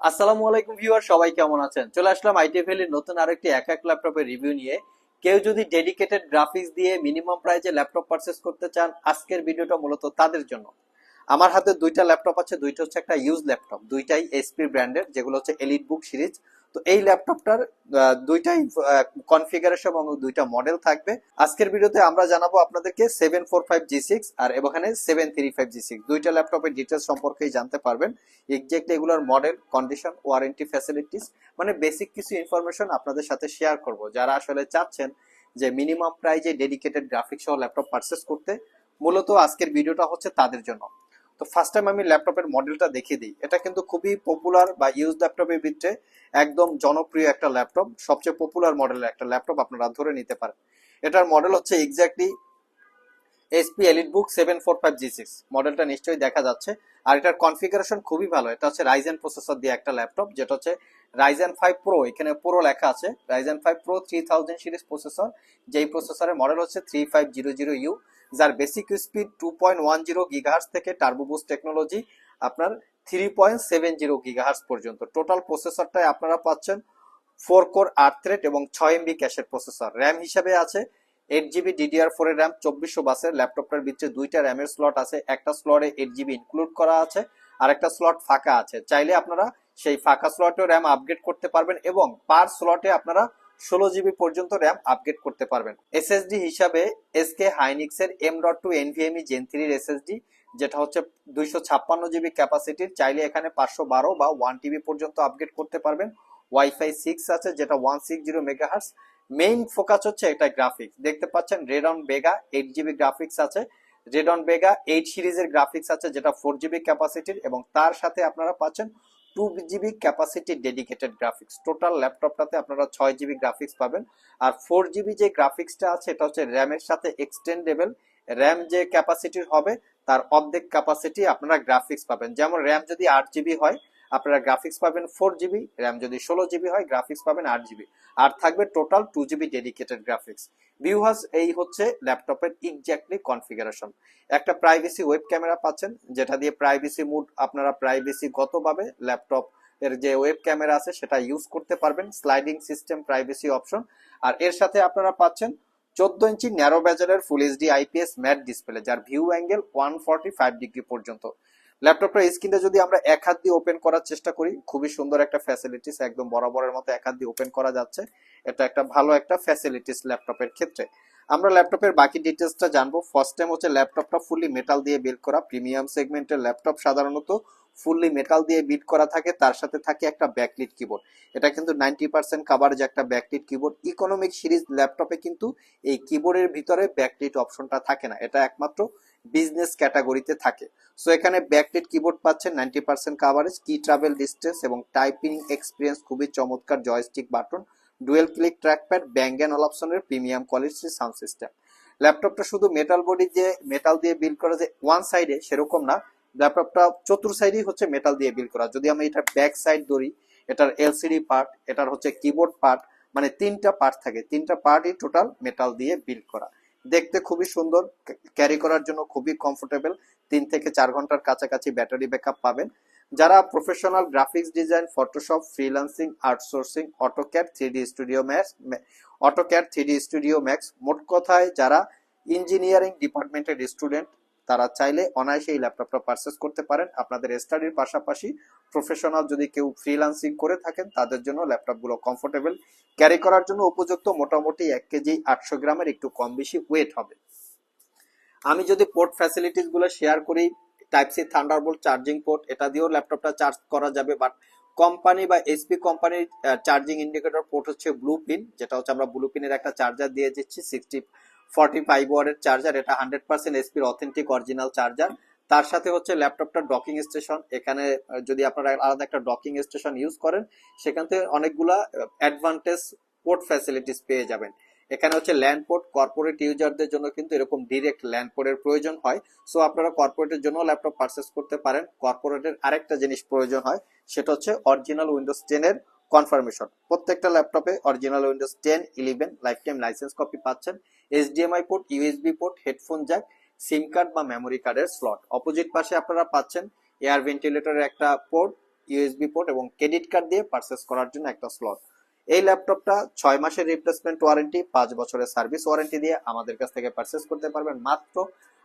আসসালামু আলাইকুম ভিউয়ার, সবাই কেমন আছেন? চলে আসলাম আইটিএফএল এর নতুন আরেকটি এক এক ল্যাপটপের রিভিউ নিয়ে। কেউ যদি ডেডিকেটেড গ্রাফিক্স দিয়ে মিনিমাম প্রাইজে ল্যাপটপ পারচেস করতে চান, আজকের ভিডিওটা মূলত তাদের জন্য। আমার হাতে দুইটা ল্যাপটপ আছে, দুইটা হচ্ছে একটা ইউজ ল্যাপটপ, দুইটাই এসপি ব্র্যান্ডের যেগুলো হচ্ছে এলিট বুক সিরিজ তো এই ল্যাপটপটার দুইটাই কনফিগারেশন এবং দুইটা মডেল থাকবে। আজকের ভিডিওতে আমরা জানাব আপনাদেরকে seven four five G six আর এখানে seven three five G six দুইটা ল্যাপটপের ডিটেলস সম্পর্কেই জানতে পারবেন। এক্সাক্ট এগুলোর মডেল কন্ডিশন ওয়ারেন্টি ফ্যাসিলিটিস মানে বেসিক কিছু ইনফরমেশন আপনাদের সাথে শেয়ার করব। যারা আসলে চাচ্ছেন যে মিনিমাম প্রাইজে ডেডিকেটেড গ্রাফিক্স সহ ল্যাপটপ পারচেস করতে, মূলত আজকের ভিডিওটা হচ্ছে তাদের জন্য। তো ফার্স্ট টাইম আমি ল্যাপটপের মডেলটা দেখিয়ে দিই। এটা কিন্তু খুবই পপুলার বা ইউজ ল্যাপটপের ভিতরে একদম জনপ্রিয় একটা ল্যাপটপ সবচেয়ে পপুলার মডেলের একটা ল্যাপটপ আপনারা ধরে নিতে পারেন। এটার মডেল হচ্ছে exactly HP elite book seven four five G six মডেলটা নিশ্চয়ই দেখা যাচ্ছে। আর এটার কনফিগারেশন খুবই ভালো। এটা হচ্ছে রাইজেন প্রসেসর দিয়ে একটা ল্যাপটপ যেটা হচ্ছে রাইজেন ফাইভ প্রো এখানে পুরো লেখা আছে। Ryzen five pro three thousand series processor যেই প্রসেসরের মডেল হচ্ছে three five zero zero U যার basic speed two point one zero gigahertz থেকে টার্বোবুস টেকনোলজি আপনার three point seven zero gigahertz পর্যন্ত। টোটাল প্রসেসরটায় আপনারা পাচ্ছেন ফোর কোর আট থ্রেড এবং ছয় এমবি ক্যাশের প্রসেসর র্যাম হিসাবে আছে এইট জিবি ডিডিআর ফোর এর র্যাম চব্বিশশো বাসের ল্যাপটপটার ভিতরে দুইটা র্যামের স্লট আছে, একটা স্লটে এইট জিবি ইনক্লুড করা আছে আর একটা স্লট ফাঁকা আছে। চাইলে আপনারা সেই ফাঁকা স্লটেও র্যাম আপগ্রেড করতে পারবেন এবং পার স্লটে আপনারা ষোলো জিবি পর্যন্ত র্যাম আপগ্রেড করতে পারবেন। এসএসডি হিসাবে এসকে হাইনিক্স এর M dot two NVMe gen থ্রির এসএসডি যেটা হচ্ছে দুইশো ছাপ্পান্ন জিবি ক্যাপাসিটির চাইলে এখানে পাঁচশো বারো বা ওয়ান টিবি পর্যন্ত আপগ্রেড করতে পারবেন। ওয়াইফাই সিক্স আছে, যেটা one six zero megahertz main focus হচ্ছে এটা গ্রাফিক্স দেখতে পাচ্ছেন Radeon Vega eight GB graphics আছে রেডন বেগা এইট সিরিজের গ্রাফিক্স আছে, যেটা ফোর জিবি ক্যাপাসিটির এবং তার সাথে আপনারা পাচ্ছেন two GB capacity dedicated graphics total ল্যাপটপটাতে আপনারা ছয় জিবি গ্রাফিক্স পাবেন। আর ফোর জিবি যে গ্রাফিক্সটা আছে, এটা হচ্ছে র্যামের সাথে এক্সটেন্ডেবল র্যাম যে ক্যাপাসিটির হবে, তার অর্ধেক ক্যাপাসিটি আপনারা গ্রাফিক্স পাবেন। যেমন র্যাম যদি আট জিবি হয় আপনারা গ্রাফিক্স পাবেন ফোর জিবি র্যাম যদি ষোলো জিবি হয় গ্রাফিক্স পাবেন আট জিবি আর থাকবে total two GB dedicated graphics ভিউহাস এই হচ্ছে ল্যাপটপের এক্স্যাক্টলি কনফিগারেশন একটা প্রাইভেসি ওয়েব ক্যামেরা পাচ্ছেন, যেটা দিয়ে প্রাইভেসি মুড আপনারা প্রাইভেসি গতভাবে ল্যাপটপ এর যে ওয়েব ক্যামেরা আছে, সেটা ইউজ করতে পারবেন। স্লাইডিং সিস্টেম প্রাইভেসি অপশন আর এর সাথে আপনারা পাচ্ছেন চোদ্দ ইঞ্চি narrow ব্যাজারের full HD IPS matte display যার view angle one forty five degree পর্যন্ত। ল্যাপটপটার স্ক্রিনটা যদি আমরা এক হাত দিয়ে ওপেন করার চেষ্টা করি, খুবই সুন্দর একটা ফ্যাসিলিটিস একদম বরাবরের মতো এক হাত দিয়ে ওপেন করা যাচ্ছে। এটা একটা ভালো একটা ফ্যাসিলিটিস ল্যাপটপের ক্ষেত্রে। আমরা ল্যাপটপের বাকি ডিটেলসটা জানব। ফার্স্ট টাইম হচ্ছে ল্যাপটপটা ফুললি মেটাল দিয়ে বিল্ড করা। প্রিমিয়াম সেগমেন্টের ল্যাপটপ সাধারণত ফুললি মেটাল দিয়ে বিল্ড করা থাকে। তার সাথে থাকে একটা ব্যাকলিট কিবোর্ড এটা কিন্তু নাইনটি পার্সেন্ট কাভারেজ একটা ব্যাকলিট কিবোর্ড ইকোনমিক সিরিজ ল্যাপটপে কিন্তু এই কিবোর্ডের ভিতরে ব্যাকলিট অপশনটা থাকে না। এটা একমাত্র বিজনেস ক্যাটাগরিতে থাকে। সো এখানে ব্যাকলিট কিবোর্ড পাচ্ছেন ninety percent coverage key travel distance এবং টাইপিং এক্সপিরিয়েন্স খুবই চমৎকার joystick button dual click trackpad bang and অপশনের প্রিমিয়াম কোয়ালিটির সাউন্ড সিস্টেম ল্যাপটপটা শুধু মেটাল বডি যে মেটাল দিয়ে বিল্ড করা যে ওয়ান সাইডে সেরকম না ল্যাপটপটা চতুর সাইডেই হচ্ছে মেটাল দিয়ে বিল্ড করা। যদি আমি এটার ব্যাক সাইড ধরি, এটার এলসিডি পার্ট এটার হচ্ছে কিবোর্ড পার্ট মানে তিনটা পার্ট থাকে। তিনটা পার্টই টোটাল মেটাল দিয়ে বিল্ড করা। দেখতে খুবই সুন্দর ক্যারি করার জন্য খুবই কমফোর্টেবল তিন থেকে চার ঘণ্টার কাছাকাছি ব্যাটারি ব্যাকআপ পাবেন। যারা professional graphics design Photoshop freelancing outsourcing AutoCAD three D studio max AutoCAD three D studio max মোট কথায় যারা ইঞ্জিনিয়ারিং ডিপার্টমেন্টের স্টুডেন্ট তারা চাইলে অনায়াসে এই ল্যাপটপটা পারচেস করতে পারেন। আপনাদের স্টাডির পাশাপাশি প্রফেশনাল যদি কেউ ফ্রিল্যান্সিং করে থাকেন, তাদের জন্য ল্যাপটপগুলো কমফোর্টেবল ক্যারি করার জন্য উপযুক্ত মোটামুটি এক কেজি আটশো গ্রামের একটু কম বেশি ওয়েট হবে। আমি যদি পোর্ট ফ্যাসিলিটিসগুলো শেয়ার করি type C thunderbolt charging port এটা দিয়েও ল্যাপটপটা চার্জ করা যাবে বাট কোম্পানি বা এসপি কোম্পানির চার্জিং ইন্ডিকেটর পোর্ট হচ্ছে ব্লু পিন যেটা হচ্ছে আমরা ব্লু পিনের একটা চার্জার দিয়ে দিচ্ছি সিক্সটি ফর্টি ফাইভ ওয়ার্ডের চার্জার এটা হান্ড্রেড পার্সেন্ট এসপির অথেন্টিক অরিজিনাল চার্জার তার সাথে হচ্ছে ল্যাপটপটার ডকিং স্টেশন এখানে যদি আপনারা আলাদা একটা ডকিং স্টেশন ইউজ করেন, সেখান থেকে অনেকগুলা অ্যাডভান্টেজ পোর্ট ফ্যাসিলিটিস পেয়ে যাবেন। এখানে হচ্ছে ল্যান্ড পোর্ট কর্পোরেট ইউজারদের জন্য কিন্তু এরকম ডিরেক্ট ল্যান্ড পোর্টের প্রয়োজন হয়। সো আপনারা কর্পোরেটের জন্য ল্যাপটপ পারচেস করতে পারেন। কর্পোরেটের আরেকটা জিনিস প্রয়োজন হয়, সেটা হচ্ছে অরিজিনাল উইন্ডোজ টেন এর কনফার্মেশন। প্রত্যেকটা ল্যাপটপে original Windows ten eleven life time license copy পাচ্ছেন HDMI port USB port headphone jack SIM card বা মেমোরি কার্ডের স্লট অপোজিট পাশে আপনারা পাচ্ছেন এয়ার ভেন্টিলেটরের একটা পোর্ট ইউএসবি পোর্ট এবং ক্রেডিট কার্ড দিয়ে পারচেস করার জন্য একটা স্লট এই ল্যাপটপটা ছয় মাসের রিপ্লেসমেন্ট ওয়ারেন্টি পাঁচ বছরের সার্ভিস ওয়ারেন্টি দিয়ে আমাদের কাছ থেকে পারচেস করতে পারবেন মাত্র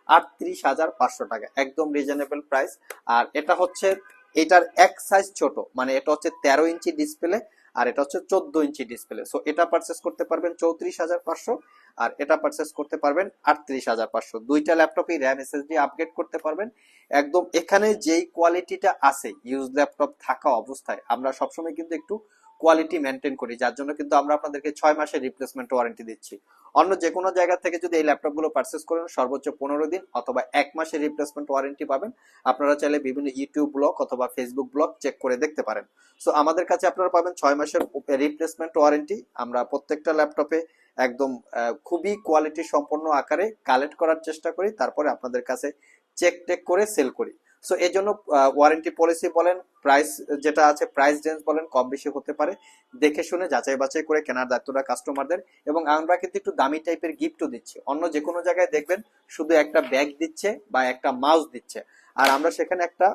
আটত্রিশ হাজার পাঁচশো টাকা। একদম রিজনেবল প্রাইস আর এটা হচ্ছে এটার এক সাইজ ছোট মানে এটা হচ্ছে তেরো ইঞ্চি ডিসপ্লে আর এটা হচ্ছে চোদ্দ ইঞ্চি ডিসপ্লে সো এটা পারচেস করতে পারবেন চৌত্রিশ হাজার পাঁচশো আর এটা পারচেস করতে পারবেন আটত্রিশ হাজার পাঁচশো। দুইটা ল্যাপটপই র্যাম এসএসডি আপগ্রেড করতে পারবেন। একদম এখানে যেই কোয়ালিটিটা আছে ইউজ ল্যাপটপ থাকা অবস্থায়, আমরা সবসময় কিন্তু একটু কোয়ালিটি মেনটেন করি, যার জন্য কিন্তু আমরা আপনাদেরকে ছয় মাসের রিপ্লেসমেন্ট ওয়ারেন্টি দিচ্ছি। অন্য যে কোনো জায়গা থেকে যদি এই ল্যাপটপগুলো পারচেস করেন, সর্বোচ্চ পনেরো দিন অথবা এক মাসের রিপ্লেসমেন্ট ওয়ারেন্টি পাবেন। আপনারা চাইলে বিভিন্ন ইউটিউব ব্লগ অথবা ফেসবুক ব্লগ চেক করে দেখতে পারেন। সো আমাদের কাছে আপনারা পাবেন ছয় মাসের রিপ্লেসমেন্ট ওয়ারেন্টি আমরা প্রত্যেকটা ল্যাপটপে একদম খুবই কোয়ালিটি সম্পন্ন আকারে কালেক্ট করার চেষ্টা করি। তারপরে আপনাদের কাছে চেক টেক করে সেল করি। সো এই জন্য ওয়ারেন্টি পলিসি বলেন প্রাইস যেটা আছে প্রাইস রেঞ্জ বলেন, কম বেশি হতে পারে। দেখে শুনে, যাচাই বাছাই করে কেনার দায়িত্বটা কাস্টমারদের এবং আমরা কিন্তু একটু দামি টাইপের গিফটও দিচ্ছি। অন্য যে কোনো জায়গায় দেখবেন, শুধু একটা ব্যাগ দিচ্ছে বা একটা মাউস দিচ্ছে। আর আমরা সেখানে একটা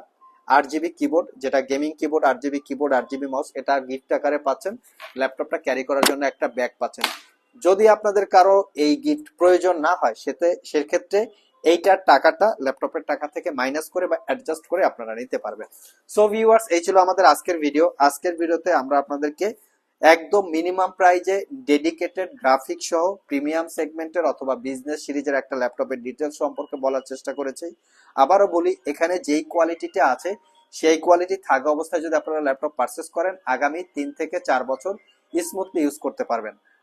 আট জিবি কিবোর্ড যেটা গেমিং কিবোর্ড আট জিবি কিবোর্ড আট জিবি মাউস এটা গিফট আকারে পাচ্ছেন। ল্যাপটপটা ক্যারি করার জন্য একটা ব্যাগ পাচ্ছেন। যদি আপনাদের কারও এই গিফট প্রয়োজন না হয়, সেতে, সেক্ষেত্রে এইটার টাকাটা ল্যাপটপের টাকা থেকে মাইনাস করে বা অ্যাডজাস্ট করে আপনারা নিতে পারবেন। সো ভিউয়ার্স এই ছিল আমাদের আজকের ভিডিও আজকের ভিডিওতে আমরা আপনাদেরকে একদম মিনিমাম প্রাইজে ডেডিকেটেড গ্রাফিক সহ প্রিমিয়াম সেগমেন্টের অথবা বিজনেস সিরিজের একটা ল্যাপটপের ডিটেলস সম্পর্কে বলার চেষ্টা করেছি। আবারও বলি, এখানে যেই কোয়ালিটিটা আছে, সেই কোয়ালিটি থাকা অবস্থায় যদি আপনারা ল্যাপটপ পারচেস করেন, আগামী তিন থেকে চার বছর স্মুথলি ইউজ করতে পারবেন।